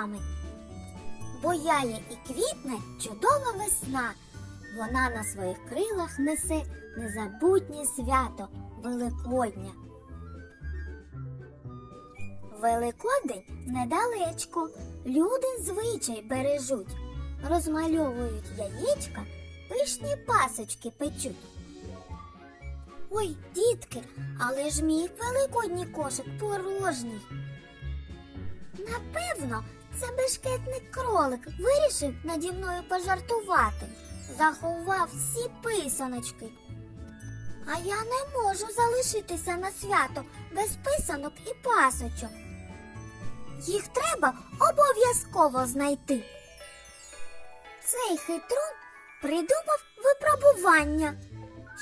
вами. Бояє і квітне чудова весна. Вона на своїх крилах несе незабутнє свято Великодня. Великодень недалечко. Люди звичай бережуть, розмальовують яєчка, пишні пасочки печуть. Ой, дітки, але ж мій великодній кошик порожній. Напевно, це бешкетник кролик вирішив наді мною пожартувати, заховав всі писаночки. А я не можу залишитися на свято без писанок і пасочок. Їх треба обов'язково знайти. Цей хитрун придумав випробування.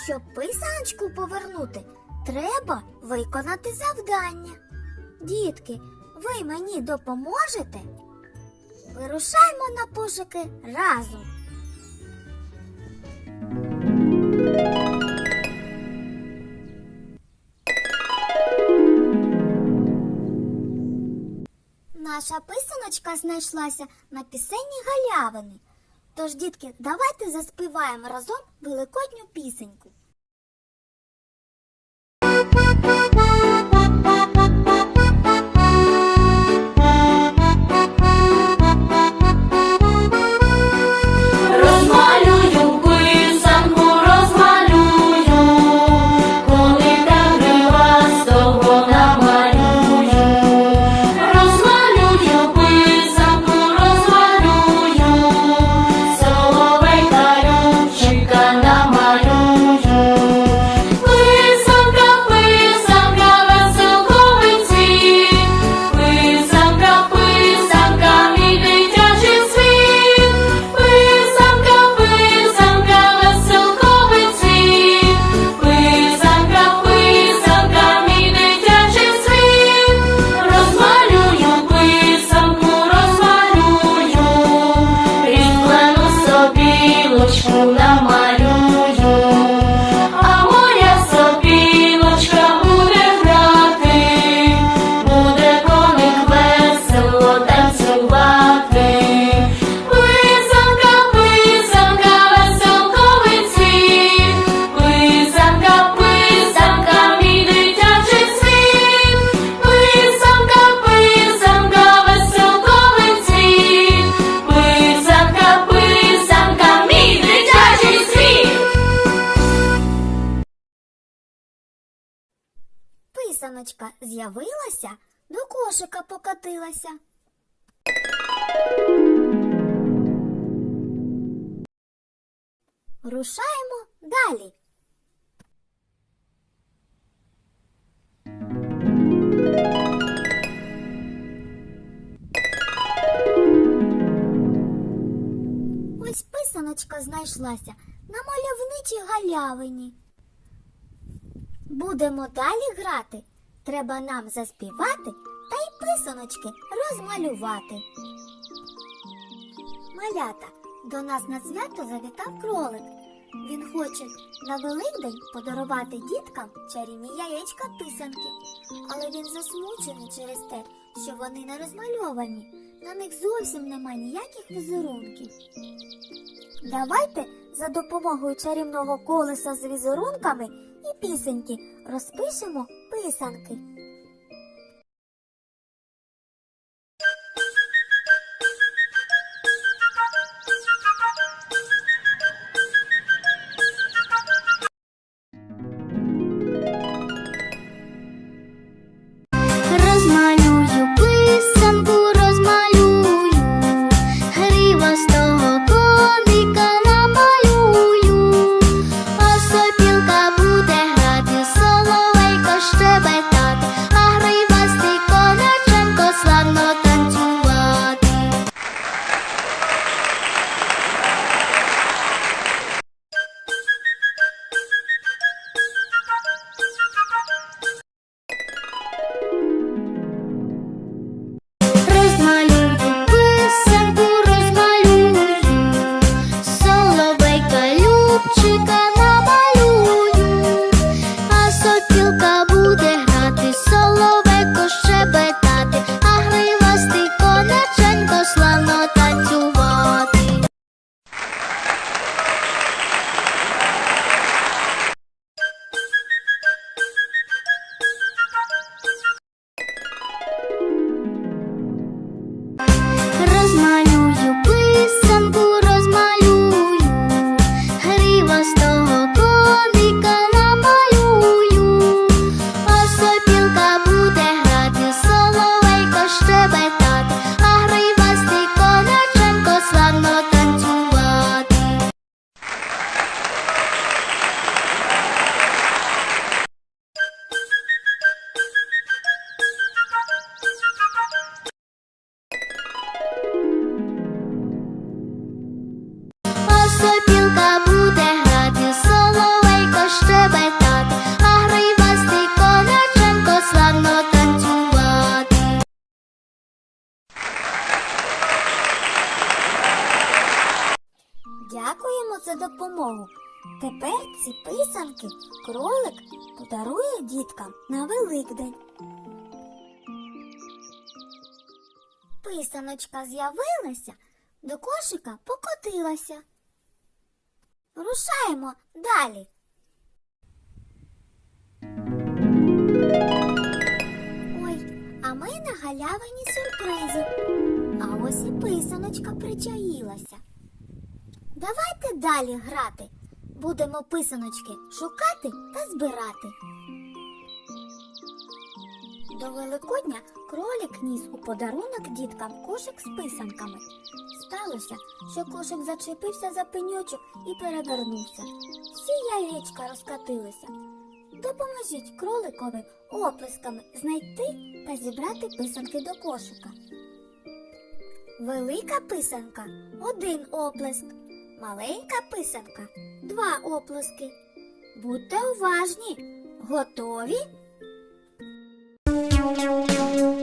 Щоб писаночку повернути, треба виконати завдання. Дітки, ви мені допоможете? Вирушаймо на пошуки разом. Наша писаночка знайшлася на пісенні галявини. Тож, дітки, давайте заспіваємо разом великодню пісеньку. Писаночка з'явилася, до кошика покатилася. Рушаємо далі. Ось писаночка знайшлася на мальовничій галявині. Будемо далі грати. Треба нам заспівати та й писаночки розмалювати. Малята, до нас на свято завітав кролик. Він хоче на Великдень подарувати діткам чарівні яєчка писанки. Але він засмучений через те, що вони не розмальовані. На них зовсім нема ніяких візерунків. Давайте за допомогою чарівного колеса з візерунками і пісеньки розпишемо писанки. Великдень. Писаночка з'явилася, до кошика покотилася. Рушаємо далі. Ой, а ми на галявині сюрпризи. А ось і писаночка причаїлася. Давайте далі грати. Будемо писаночки шукати та збирати. До Великодня кролик ніс у подарунок діткам кошик з писанками. Сталося, що кошик зачепився за пеньочок і перевернувся. Всі яєчка розкатилися. Допоможіть кроликові оплесками знайти та зібрати писанки до кошика. Велика писанка один оплеск, маленька писанка два оплески. Будьте уважні, готові? Música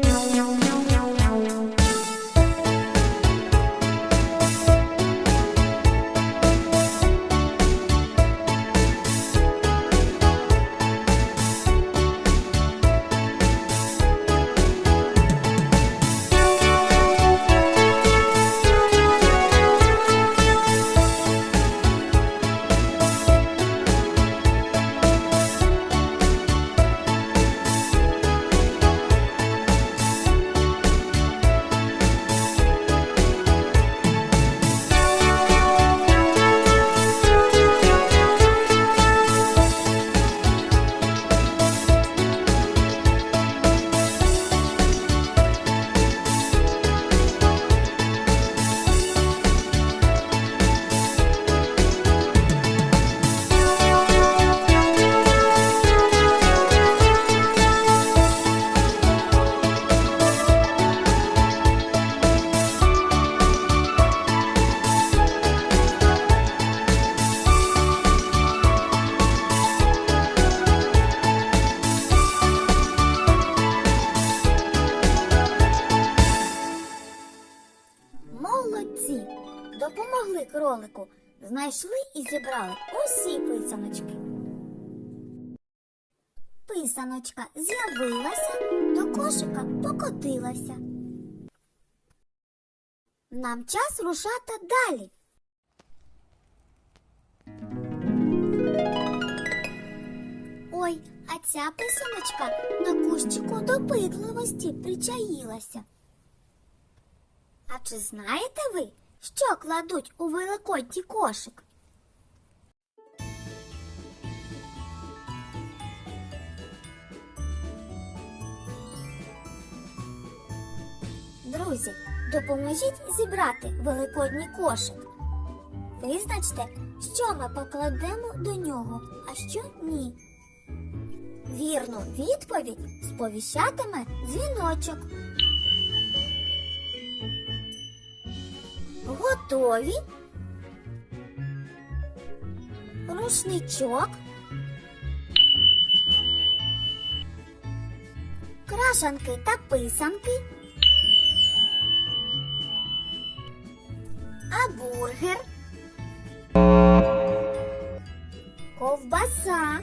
кролику. Знайшли і зібрали усі писаночки. Писаночка з'явилася, до кошика покотилася. Нам час рушати далі. Ой, а ця писаночка на кущику допитливості причаїлася. А чи знаєте ви, що кладуть у великодній кошик? Друзі, допоможіть зібрати великодній кошик. Визначте, що ми покладемо до нього, а що ні. Вірну відповідь сповіщатиме дзвіночок. Готові? Рушничок. Крашанки та писанки. А бургер. Ковбаса.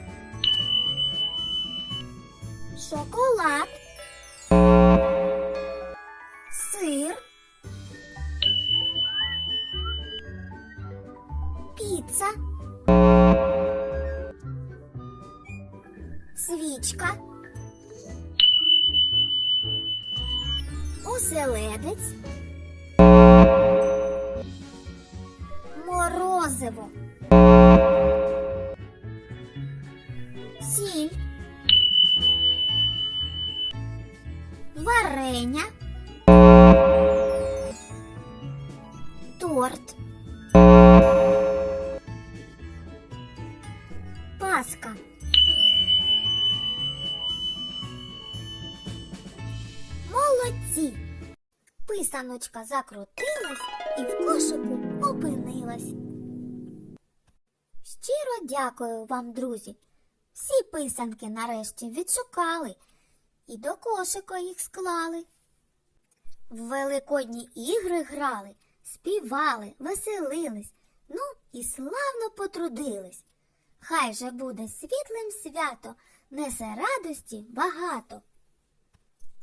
Шоколад. Свічка. Оселедець. Морозиво. Сіль. Варення. Торт. Паска. станочка закрутилась і в кошику опинилась. Щиро дякую вам, друзі. Всі писанки нарешті відшукали і до кошика їх склали. В великодні ігри грали, співали, веселились, ну і славно потрудились. Хай же буде світлим свято, несе радості багато.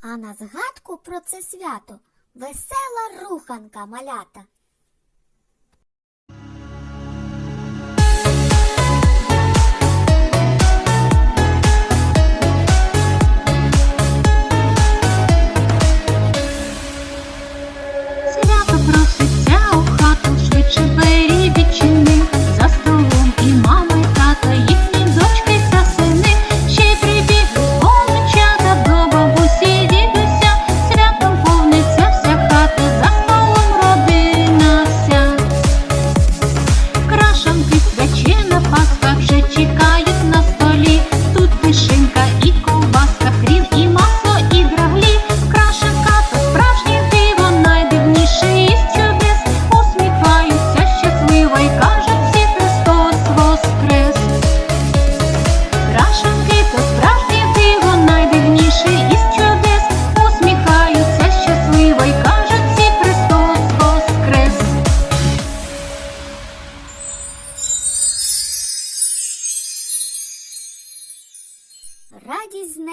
А на згадку про це свято Весела руханка малята.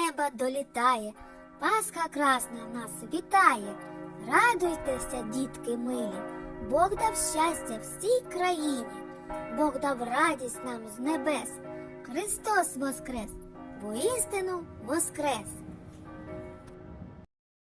неба долітає, Пасха красна нас вітає. Радуйтеся, дітки милі, Бог дав щастя всій країні, Бог дав радість нам з небес. Христос Воскрес, бо істину воскрес!